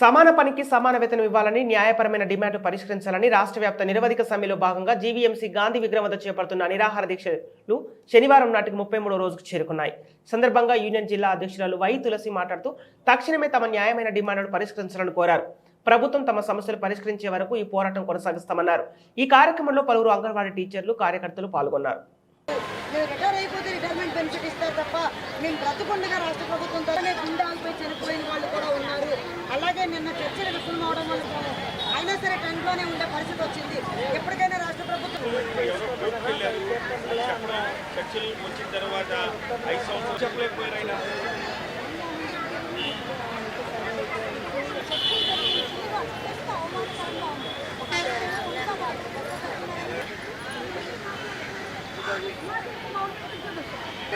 సమాన పనికి సమాన వేతనం ఇవ్వాలని న్యాయపరమైన డిమాండ్ పరిష్కరించాలని రాష్ట్ర వ్యాప్త నిరవధిక సమ్మెలో భాగంగా జీవీఎంసీ గాంధీ విగ్రహం వద్ద చేపడుతున్న నిరాహార దీక్షలు శనివారం నాటికి ముప్పై మూడో రోజుకు చేరుకున్నాయి. సందర్భంగా యూనియన్ జిల్లా అధ్యక్షురాలు వై తులసి మాట్లాడుతూ తక్షణమే తమ న్యాయమైన డిమాండ్ను పరిష్కరించాలని కోరారు. ప్రభుత్వం తమ సమస్యలు పరిష్కరించే వరకు ఈ పోరాటం కొనసాగిస్తామన్నారు. ఈ కార్యక్రమంలో పలువురు అంగన్వాడీ టీచర్లు కార్యకర్తలు పాల్గొన్నారు. మేము రిటైర్ అయిపోతే రిటైర్మెంట్ బెనిఫిట్ ఇస్తారు తప్ప మేము బ్రతుకుండగా రాష్ట్ర ప్రభుత్వంతోనే గుండాలపై చనిపోయిన వాళ్ళు కూడా ఉన్నారు. అలాగే నిన్న చర్చలు విఫలం అవడం వల్ల అయినా సరే టెన్లోనే ఉండే పరిస్థితి వచ్చింది. ఎప్పటికైనా రాష్ట్ర ప్రభుత్వం చర్చలు వచ్చిన తర్వాత ఐదు సంవత్సరాలు చెప్పలేకపోయారు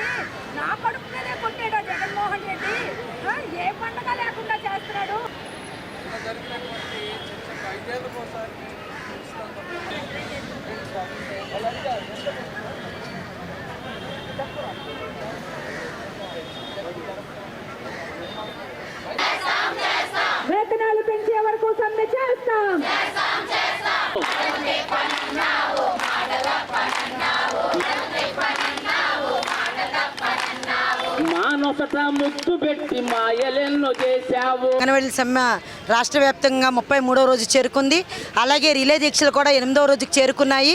ఆయన నా కడుపు కొట్టాడు జగన్మోహన్ రెడ్డి? ఏ పండగ లేకుండా చేస్తున్నాడు? వేతనాలు పెంచే వరకు సమ్మె చేస్తాం. మానొకట ముద్దు పెట్టి మాయలెన్నో చేశావు. సమ్మె రాష్ట్ర వ్యాప్తంగా ముప్పై మూడో రోజు చేరుకుంది. అలాగే రిలే దీక్షలు కూడా ఎనిమిదవ రోజుకి చేరుకున్నాయి.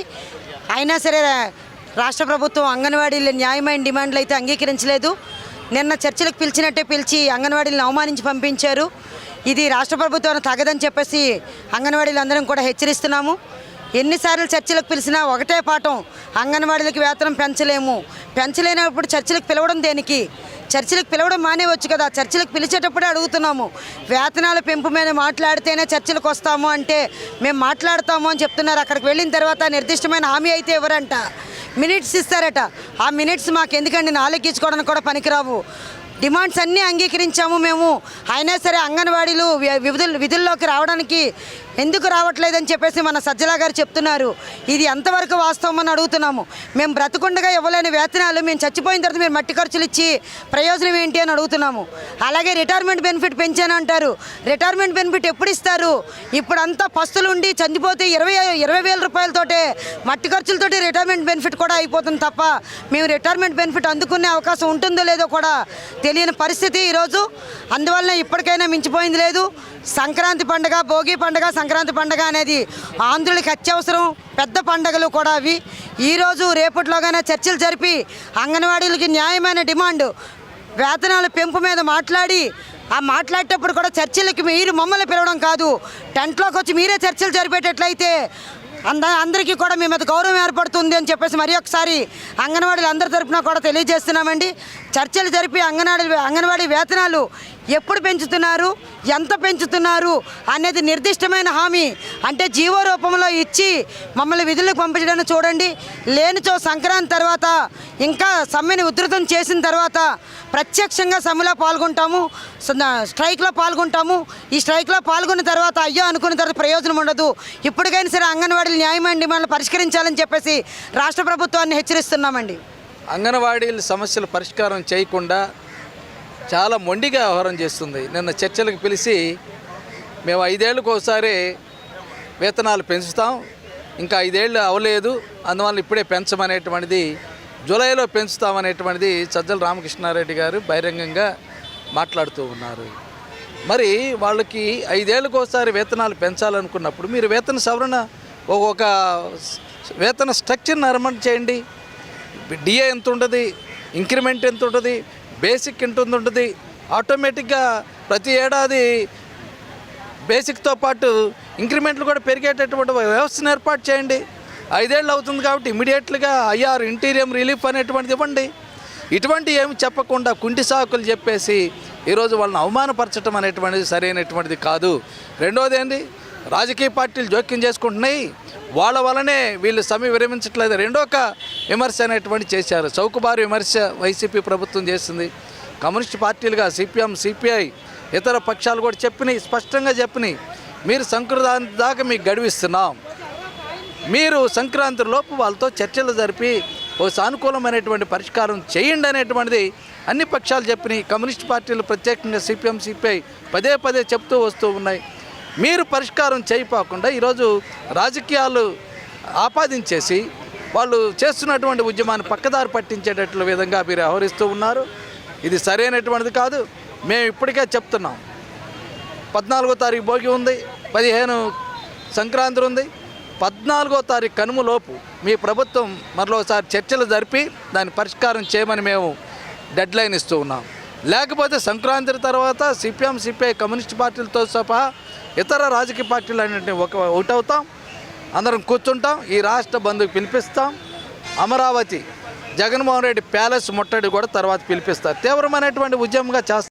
అయినా సరే రాష్ట్ర ప్రభుత్వం అంగన్వాడీల న్యాయమైన డిమాండ్లు అయితే అంగీకరించలేదు. నిన్న చర్చలకు పిలిచినట్టే పిలిచి అంగన్వాడీలను అవమానించి పంపించారు. ఇది రాష్ట్ర ప్రభుత్వాన్ని తగదని చెప్పేసి అంగన్వాడీలు అందరం కూడా హెచ్చరిస్తున్నాము. ఎన్నిసార్లు చర్చలకు పిలిచినా ఒకటే పాఠం అంగన్వాడీలకు వేతనం పెంచలేము. పెంచలేనప్పుడు చర్చలకు పిలవడం దేనికి? చర్చిలకు పిలవడం మానేవచ్చు కదా. చర్చిలకు పిలిచేటప్పుడే అడుగుతున్నాము. వేతనాల పెంపు మీద మాట్లాడితేనే చర్చలకు వస్తాము అంటే మేము మాట్లాడతాము అని చెప్తున్నారు. అక్కడికి వెళ్ళిన తర్వాత నిర్దిష్టమైన హామీ అయితే ఎవరంట? మినిట్స్ ఇస్తారట. ఆ మినిట్స్ మాకు ఎందుకండి? నాలెక్కించుకోవడానికి కూడా పనికిరావు. డిమాండ్స్ అన్నీ అంగీకరించాము మేము. అయినా సరే అంగన్వాడీలు వి- విధులు విధుల్లోకి రావడానికి ఎందుకు రావట్లేదని చెప్పేసి మన సజ్జలా గారు చెప్తున్నారు. ఇది ఎంతవరకు వాస్తవం అని అడుగుతున్నాము. మేము బ్రతకుండగా ఇవ్వలేని వేతనాలు మేము చచ్చిపోయిన తర్వాత మీరు మట్టి ఖర్చులు ఇచ్చి ప్రయోజనం ఏంటి అని అడుగుతున్నాము. అలాగే రిటైర్మెంట్ బెనిఫిట్ పెంచానంటారు రిటైర్మెంట్ బెనిఫిట్ ఎప్పుడు ఇస్తారు? ఇప్పుడంతా పస్తులు ఉండి చనిపోతే ఇరవై ఇరవై వేల రూపాయలతోటే మట్టి ఖర్చులతోటి రిటైర్మెంట్ బెనిఫిట్ కూడా అయిపోతుంది తప్ప మేము రిటైర్మెంట్ బెనిఫిట్ అందుకునే అవకాశం ఉంటుందో లేదో కూడా తెలియని పరిస్థితి ఈరోజు. అందువల్ల ఇప్పటికైనా మించిపోయింది లేదు. సంక్రాంతి పండుగ భోగి పండుగ సంక్రాంతి పండుగ అనేది ఆంధ్రులకి అత్యవసరం. పెద్ద పండుగలు కూడా అవి. ఈరోజు రేపటిలోగానే చర్చలు జరిపి అంగన్వాడీలకి న్యాయమైన డిమాండ్. వేతనాల పెంపు మీద మాట్లాడి ఆ మాట్లాడేటప్పుడు కూడా చర్చలకి మీరు మమ్మల్ని పిలవడం కాదు. టెంట్లోకి వచ్చి మీరే చర్చలు జరిపేటట్లయితే అంద అందరికీ కూడా మీ మీద గౌరవం ఏర్పడుతుంది అని చెప్పేసి మరి ఒకసారి అంగన్వాడీలు అందరి తరపున కూడా తెలియజేస్తున్నామండి. చర్చలు జరిపి అంగన్వాడీ అంగన్వాడీ వేతనాలు ఎప్పుడు పెంచుతున్నారు? ఎంత పెంచుతున్నారు? అనేది నిర్దిష్టమైన హామీ. అంటే జీవో రూపంలో ఇచ్చి మమ్మల్ని విధులకు పంపించడానికి చూడండి. లేనిచో సంక్రాంతి తర్వాత ఇంకా సమ్మెని ఉధృతం చేసిన తర్వాత ప్రత్యక్షంగా సమ్మెలో పాల్గొంటాము. స్ట్రైక్లో పాల్గొంటాము. ఈ స్ట్రైక్లో పాల్గొన్న తర్వాత అయ్యో అనుకున్న తర్వాత ప్రయోజనం ఉండదు. ఇప్పటికైనా సరే అంగన్వాడీలు న్యాయమైన డిమాండ్లు పరిష్కరించాలని చెప్పేసి రాష్ట్ర ప్రభుత్వాన్ని హెచ్చరిస్తున్నామండి. అంగన్వాడీల సమస్యలు పరిష్కారం చేయకుండా చాలా మొండిగా వ్యవహారం చేస్తుంది. నిన్న చర్చలకు పిలిచి మేము ఐదేళ్ళకు ఒకసారి వేతనాలు పెంచుతాం. ఇంకా ఐదేళ్ళు అవ్వలేదు అందువల్ల ఇప్పుడే పెంచమనేటువంటిది జూలైలో పెంచుతామనేటువంటిది సజ్జల రామకృష్ణారెడ్డి గారు బహిరంగంగా మాట్లాడుతూ ఉన్నారు. మరి వాళ్ళకి ఐదేళ్ళకు ఒకసారి వేతనాలు పెంచాలనుకున్నప్పుడు మీరు వేతన సవరణ ఒక- వేతన స్ట్రక్చర్ నిర్మాణం చేయండి. డిఏ ఎంత ఉంటుంది ఇంక్రిమెంట్ ఎంత ఉంటుంది బేసిక్ ఉంటుంది ఉంటుంది ఆటోమేటిక్గా ప్రతి ఏడాది బేసిక్తో పాటు ఇంక్రిమెంట్లు కూడా పెరిగేటటువంటి వ్యవస్థను ఏర్పాటు చేయండి. ఐదేళ్ళు అవుతుంది కాబట్టి ఇమీడియట్లుగా ఐఆర్ ఇంటీరియం రిలీఫ్ అనేటువంటిది ఇవ్వండి. ఇటువంటి ఏమి చెప్పకుండా కుంటి సాకులు చెప్పేసి ఈరోజు వాళ్ళని అవమానపరచడం అనేటువంటిది సరైనటువంటిది కాదు. రెండోది ఏంటి రాజకీయ పార్టీలు జోక్యం చేసుకుంటున్నాయి. వాళ్ళ వలనే వీళ్ళు సమ్మె విరమించట్లేదు. రెండో ఒక విమర్శ అనేటువంటి చేశారు. చౌకబారు విమర్శ వైసీపీ ప్రభుత్వం చేసింది. కమ్యూనిస్ట్ పార్టీలుగా సిపిఎం సిపిఐ ఇతర పక్షాలు కూడా చెప్పినాయి స్పష్టంగా చెప్పినాయి. మీరు సంక్రాంతి దాకా మీకు గడివిస్తున్నాం. మీరు సంక్రాంతి లోపు వాళ్ళతో చర్చలు జరిపి ఓ సానుకూలమైనటువంటి పరిష్కారం చేయండి అనేటువంటిది అన్ని పక్షాలు చెప్పినాయి. కమ్యూనిస్ట్ పార్టీలు ప్రత్యేకంగా సిపిఎం సిపిఐ పదే పదే చెప్తూ వస్తూ ఉన్నాయి. మీరు పరిష్కారం చేయపోకుండా ఈరోజు రాజకీయాలు ఆపాదించేసి వాళ్ళు చేస్తున్నటువంటి ఉద్యమాన్ని పక్కదారి పట్టించేటట్లు విధంగా మీరు వ్యవహరిస్తూ ఉన్నారు. ఇది సరైనటువంటిది కాదు. మేము ఇప్పటికే చెప్తున్నాం. పద్నాలుగో తారీఖు భోగి ఉంది పదిహేను సంక్రాంతి ఉంది. పద్నాలుగో తారీఖు కనుమలోపు మీ ప్రభుత్వం మరొకసారి చర్చలు జరిపి దాని పరిష్కారం చేయమని మేము డెడ్లైన్ ఇస్తూ ఉన్నాం. లేకపోతే సంక్రాంతి తర్వాత సిపిఎం సిపిఐ కమ్యూనిస్ట్ పార్టీలతో సహా ఇతర రాజకీయ పార్టీలు అన్నింటినీ ఒక ఒకటవుతాం అందరం కూర్చుంటాం ఈ రాష్ట్ర బంధుకు పిలిపిస్తాం. అమరావతి జగన్మోహన్ రెడ్డి ప్యాలెస్ ముట్టడి కూడా తర్వాత పిలిపిస్తారు. తీవ్రమైనటువంటి ఉద్యమంగా చేస్తాం